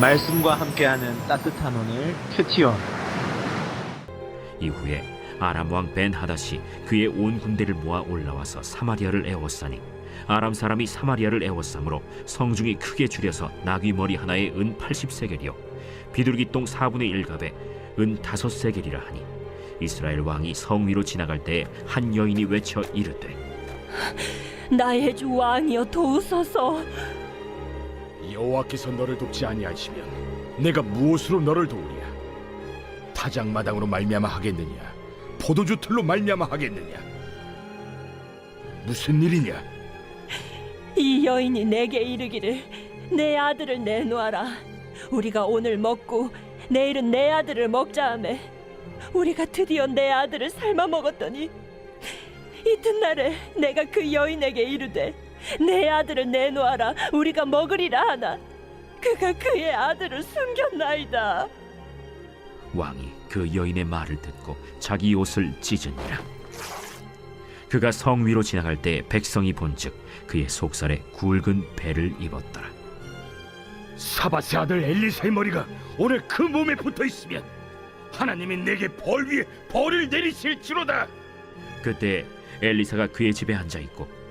말씀과 함께하는 따뜻한 오늘 큐티온 이후에 아람 왕 벤 하닷이 그의 온 군대를 모아 올라와서 사마리아를 에워싸니 아람 사람이 사마리아를 에워싸므로 성중이 크게 줄여서 나귀 머리 하나에 은 80세겔이요. 비둘기 똥 4분의 1갑에 은 5세겔이라 하니 이스라엘 왕이 성 위로 지나갈 때에 한 여인이 외쳐 이르되 나의 주 왕이여 도우소서 여호와께서 너를 돕지 아니하시면 내가 무엇으로 너를 도우랴? 타작마당으로 말미암아 하겠느냐? 포도주 틀로 말미암아 하겠느냐? 무슨 일이냐? 이 여인이 내게 이르기를 내 아들을 내놓아라 우리가 오늘 먹고 내일은 내 아들을 먹자 하매 우리가 드디어 내 아들을 삶아 먹었더니 이튿날에 내가 그 여인에게 이르되 내 아들을 내놓아라 우리가 먹으리라 하나 그가 그의 아들을 숨겼나이다 왕이 그 여인의 말을 듣고 자기 옷을 찢으니라. 그가 성 위로 지나갈 때 백성이 본즉 그의 속살에 굵은 배를 입었더라. 사바스 아들 엘리사의 머리가 오늘 그 몸에 붙어 있으면 하나님이 내게 벌 위에 벌을 내리실지로다. 그때 엘리사가 그의 집에 앉아 있고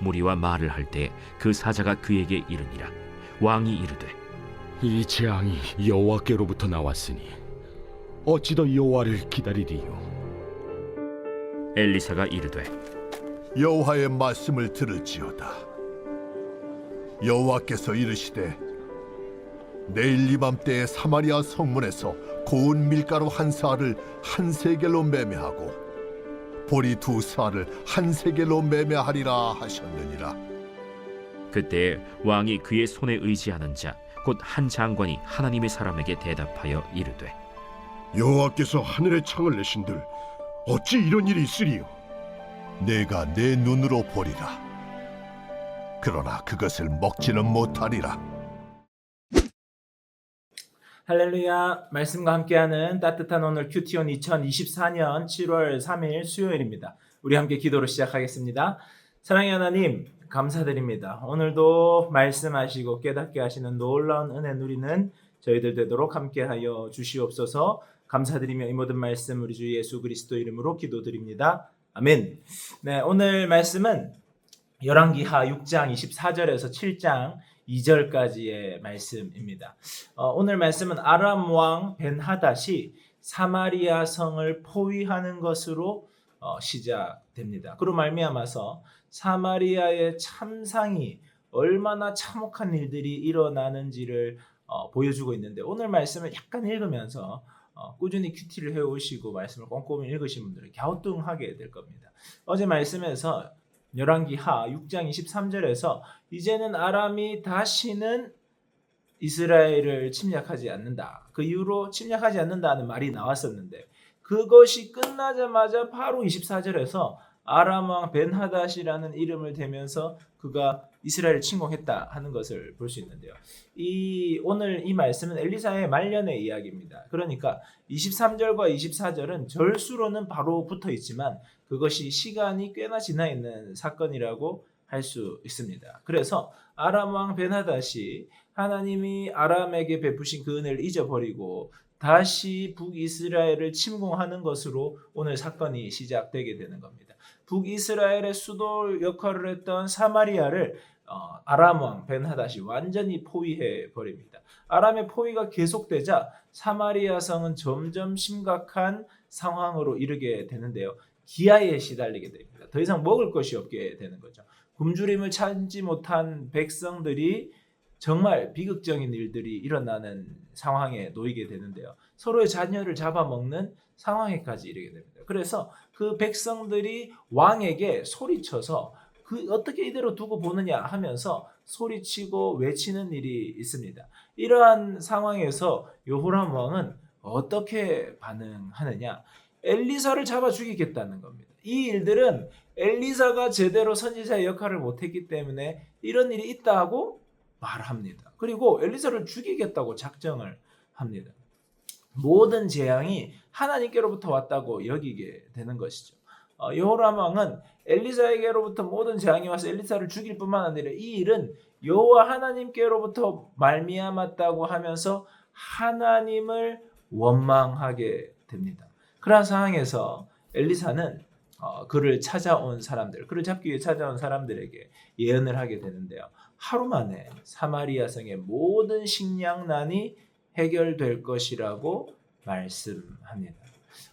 무리와 말을 할 때 그 사자가 그에게 이르니라 왕이 이르되 이 재앙이 여호와께로부터 나왔으니 어찌 더 여호와를 기다리리요? 엘리사가 이르되 여호와의 말씀을 들을지어다. 여호와께서 이르시되 내일 이맘때에 사마리아 성문에서 고운 밀가루 한 사를 한 세겔로 매매하고 보리 두 사를 한 세겔로 매매하리라 하셨느니라. 그때 왕이 그의 손에 의지하는 자 곧 한 장관이 하나님의 사람에게 대답하여 이르되 여호와께서 하늘의 창을 내신들 어찌 이런 일이 있으리요? 내가 내 눈으로 보리라. 그러나 그것을 먹지는 못하리라. 할렐루야 말씀과 함께하는 따뜻한 오늘 큐티온 2024년 7월 3일 수요일입니다. 우리 함께 기도로 시작하겠습니다. 사랑의 하나님 감사드립니다. 오늘도 말씀하시고 깨닫게 하시는 놀라운 은혜 누리는 저희들 되도록 함께하여 주시옵소서 감사드리며 이 모든 말씀 우리 주 예수 그리스도 이름으로 기도드립니다. 아멘. 네, 오늘 말씀은 열왕기하 6장 24절에서 7장 2절까지의 말씀입니다. 어, 오늘 말씀은 아람 왕 벤하닷이 사마리아 성을 포위하는 것으로 어, 시작됩니다. 그로 말미암아서 사마리아의 참상이 얼마나 참혹한 일들이 일어나는지를 어, 보여주고 있는데 오늘 말씀을 약간 읽으면서 어, 꾸준히 큐티를 해오시고 말씀을 꼼꼼히 읽으신 분들은 갸우뚱하게 될 겁니다. 어제 말씀에서 열왕기하 6장 23절에서 이제는 아람이 다시는 이스라엘을 침략하지 않는다. 그 이후로 침략하지 않는다는 말이 나왔었는데 그것이 끝나자마자 바로 24절에서 아람 왕 벤하닷이라는 이름을 대면서 그가 이스라엘을 침공했다 하는 것을 볼 수 있는데요. 이 오늘 이 말씀은 엘리사의 말년의 이야기입니다. 그러니까 23절과 24절은 절수로는 바로 붙어 있지만 그것이 시간이 꽤나 지나 있는 사건이라고 할 수 있습니다. 그래서 아람 왕 베나닷이 하나님이 아람에게 베푸신 그 은혜를 잊어버리고 다시 북이스라엘을 침공하는 것으로 오늘 사건이 시작되게 되는 겁니다. 북이스라엘의 수도 역할을 했던 사마리아를 어, 아람 왕 벤하닷이 완전히 포위해 버립니다. 아람의 포위가 계속되자 사마리아 성은 점점 심각한 상황으로 이르게 되는데요. 기아에 시달리게 됩니다. 더 이상 먹을 것이 없게 되는 거죠. 굶주림을 참지 못한 백성들이 정말 비극적인 일들이 일어나는 상황에 놓이게 되는데요. 서로의 자녀를 잡아먹는 상황에까지 이르게 됩니다. 그래서 그 백성들이 왕에게 소리쳐서 그 어떻게 이대로 두고 보느냐 하면서 소리치고 외치는 일이 있습니다. 이러한 상황에서 요호람 왕은 어떻게 반응하느냐? 엘리사를 잡아 죽이겠다는 겁니다. 이 일들은 엘리사가 제대로 선지자의 역할을 못했기 때문에 이런 일이 있다고 말합니다. 그리고 엘리사를 죽이겠다고 작정을 합니다. 모든 재앙이 하나님께로부터 왔다고 여기게 되는 것이죠. 어, 여호람 왕은 엘리사에게로부터 모든 재앙이 와서 엘리사를 죽일 뿐만 아니라 이 일은 여호와 하나님께로부터 말미암았다고 하면서 하나님을 원망하게 됩니다. 그러한 상황에서 엘리사는 어, 그를 찾아온 사람들, 그를 잡기 위해 찾아온 사람들에게 예언을 하게 되는데요. 하루 만에 사마리아 성의 모든 식량난이 해결될 것이라고 말씀합니다.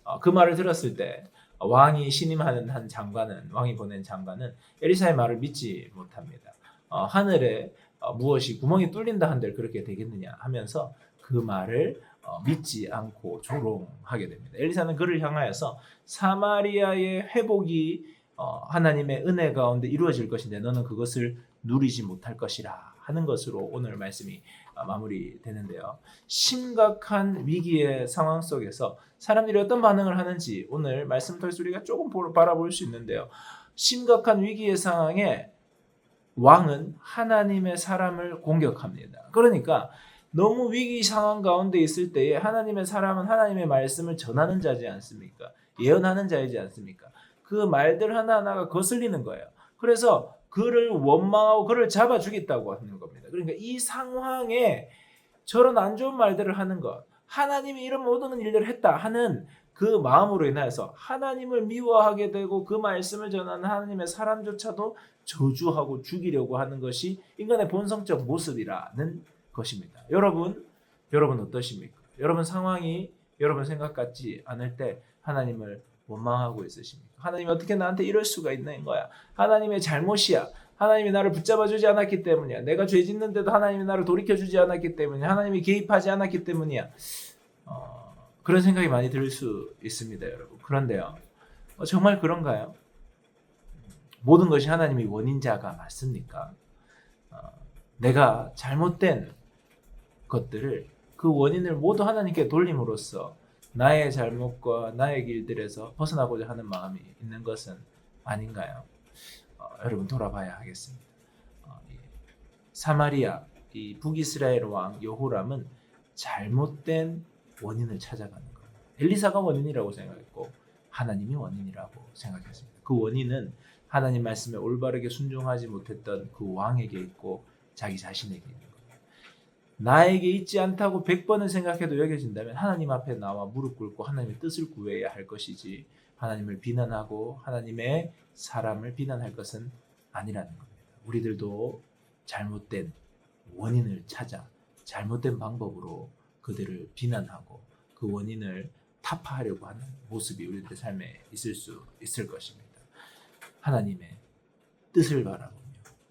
어, 그 말을 들었을 때 왕이 신임하는 한 장관은 왕이 보낸 장관은 엘리사의 말을 믿지 못합니다. 어, 하늘에 어, 무엇이 구멍이 뚫린다 한들 그렇게 되겠느냐 하면서 그 말을 어, 믿지 않고 조롱하게 됩니다. 엘리사는 그를 향하여서 사마리아의 회복이 어, 하나님의 은혜 가운데 이루어질 것인데 너는 그것을 누리지 못할 것이라 하는 것으로 오늘 말씀이 어, 마무리되는데요. 심각한 위기의 상황 속에서 사람들이 어떤 반응을 하는지 오늘 말씀 우리가 조금 보- 바라볼 수 있는데요. 심각한 위기의 상황에 왕은 하나님의 사람을 공격합니다. 그러니까 너무 위기 상황 가운데 있을 때에 하나님의 사람은 하나님의 말씀을 전하는 자지 않습니까? 예언하는 자이지 않습니까? 그 말들 하나하나가 거슬리는 거예요. 그래서 그를 원망하고 그를 잡아 주겠다고 하는 겁니다. 그러니까 이 상황에 저런 안 좋은 말들을 하는 것, 하나님이 이런 모든 일들을 했다 하는 그 마음으로 인하여서 하나님을 미워하게 되고 그 말씀을 전하는 하나님의 사람조차도 저주하고 죽이려고 하는 것이 인간의 본성적 모습이라는 것입니다. 여러분, 여러분 어떠십니까? 여러분 상황이 여러분 생각 같지 않을 때 하나님을 원망하고 있으십니까? 하나님 어떻게 나한테 이럴 수가 있는 거야? 하나님의 잘못이야. 하나님이 나를 붙잡아 주지 않았기 때문이야. 내가 죄 짓는데도 하나님이 나를 돌이켜 주지 않았기 때문이야. 하나님이 개입하지 않았기 때문이야. 어, 그런 생각이 많이 들 수 있습니다, 여러분. 그런데요, 어, 정말 그런가요? 모든 것이 하나님이 원인자가 맞습니까? 어, 내가 잘못된 것들을 그 원인을 모두 하나님께 돌림으로써 나의 잘못과 나의 길들에서 벗어나고자 하는 마음이 있는 것은 아닌가요? 어, 여러분 돌아봐야 하겠습니다. 어, 이 사마리아 이 북이스라엘 왕 여호람은 잘못된 원인을 찾아가는 거예요. 엘리사가 원인이라고 생각했고 하나님이 원인이라고 생각했습니다. 그 원인은 하나님 말씀에 올바르게 순종하지 못했던 그 왕에게 있고 자기 자신에게 있는. 나에게 있지 않다고 100번을 생각해도 여겨진다면 하나님 앞에 나와 무릎 꿇고 하나님의 뜻을 구해야 할 것이지 하나님을 비난하고 하나님의 사람을 비난할 것은 아니라는 겁니다. 우리들도 잘못된 원인을 찾아 잘못된 방법으로 그들을 비난하고 그 원인을 타파하려고 하는 모습이 우리들의 삶에 있을 수 있을 것입니다. 하나님의 뜻을 바라보며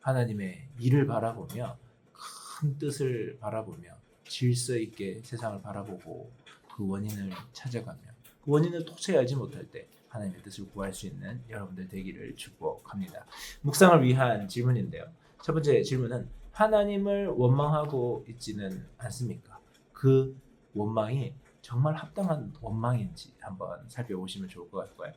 하나님의 일을 바라보며 큰 뜻을 바라보며 질서 있게 세상을 바라보고 그 원인을 찾아가며 그 원인을 도저히 알지 못할 때 하나님의 뜻을 구할 수 있는 여러분들 되기를 축복합니다. 묵상을 위한 질문인데요. 첫 번째 질문은 하나님을 원망하고 있지는 않습니까? 그 원망이 정말 합당한 원망인지 한번 살펴보시면 좋을 것 같고요.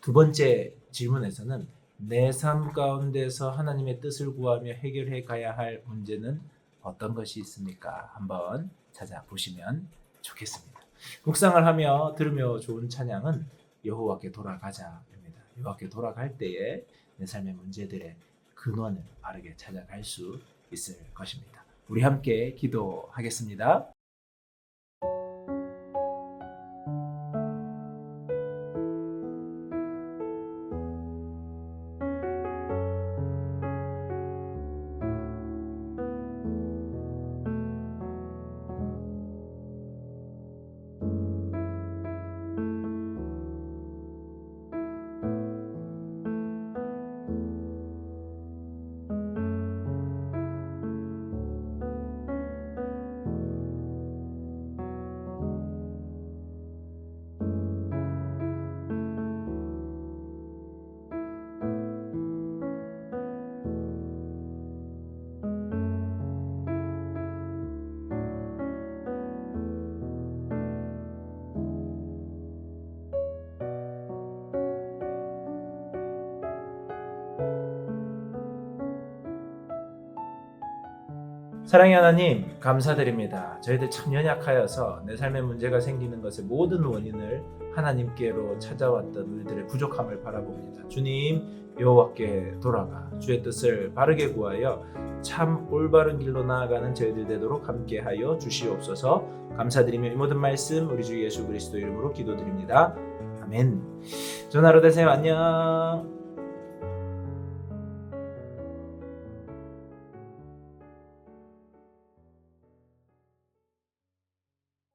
두 번째 질문에서는 내 삶 가운데서 하나님의 뜻을 구하며 해결해 가야 할 문제는 어떤 것이 있습니까? 한번 찾아보시면 좋겠습니다. 묵상을 하며 들으며 좋은 찬양은 여호와께 돌아가자입니다. 여호와께 돌아갈 때에 내 삶의 문제들의 근원을 바르게 찾아갈 수 있을 것입니다. 우리 함께 기도하겠습니다. 사랑의 하나님 감사드립니다. 저희들 참 연약하여서 내 삶에 문제가 생기는 것의 모든 원인을 하나님께로 찾아왔던 우리들의 부족함을 바라봅니다. 주님 여호와께 돌아가 주의 뜻을 바르게 구하여 참 올바른 길로 나아가는 저희들 되도록 함께하여 주시옵소서. 감사드리며 이 모든 말씀 우리 주 예수 그리스도 이름으로 기도드립니다. 아멘. 하루 되세요. 안녕.